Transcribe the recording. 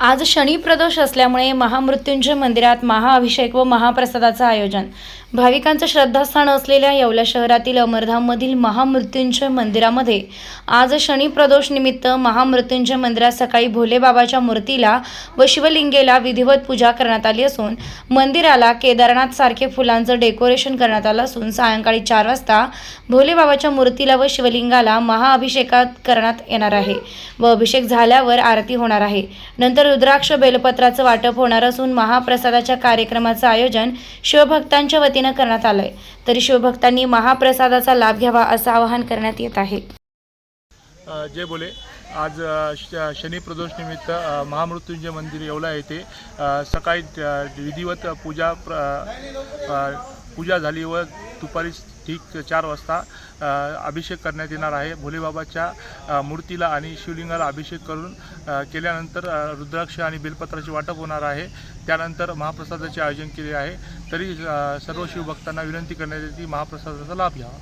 आज शनी प्रदोष असल्यामुळे महामृत्युंजय मंदिरात महाअभिषेक व महाप्रसादाचं आयोजन. भाविकांचं श्रद्धास्थान असलेल्या येवला शहरातील अमरधाममधील महामृत्युंजय मंदिरामध्ये आज शनी प्रदोष निमित्त महामृत्युंजय मंदिरात सकाळी भोलेबाबाच्या मूर्तीला व शिवलिंगेला विधिवत पूजा करण्यात आली असून मंदिराला केदारनाथ सारखे फुलांचं डेकोरेशन करण्यात आलं असून सायंकाळी चार वाजता भोलेबाबाच्या मूर्तीला व शिवलिंगाला महाअभिषेकात करण्यात येणार आहे व अभिषेक झाल्यावर आरती होणार आहे. नंतर रुद्राक्ष बेलपत्राचं वाटप होणार असून महाप्रसादाच्या कार्यक्रमाचं आयोजन शिवभक्तांच्या वतीनं करण्यात आलंय. तरी शिवभक्तांनी महाप्रसादाचा लाभ घ्यावा असं आवाहन करण्यात येत आहे. जे जय बोले. आज श शनी प्रदोष निमित्त महामृत्युंजय मंदिर येवला येथे सकाळी विधिवत पूजा प्र पूजा झाली व दुपारी ठीक चार वाजता अभिषेक करण्यात येणार आहे. भोलेबाबाच्या मूर्तीला आणि शिवलिंगाला अभिषेक करून केल्यानंतर रुद्राक्ष आणि बेलपत्राचे वाटप होणार आहे. त्यानंतर महाप्रसादाचे आयोजन केले आहे. तरी सर्व शिवभक्तांना विनंती करण्यात येते महाप्रसादाचा लाभ घ्यावा.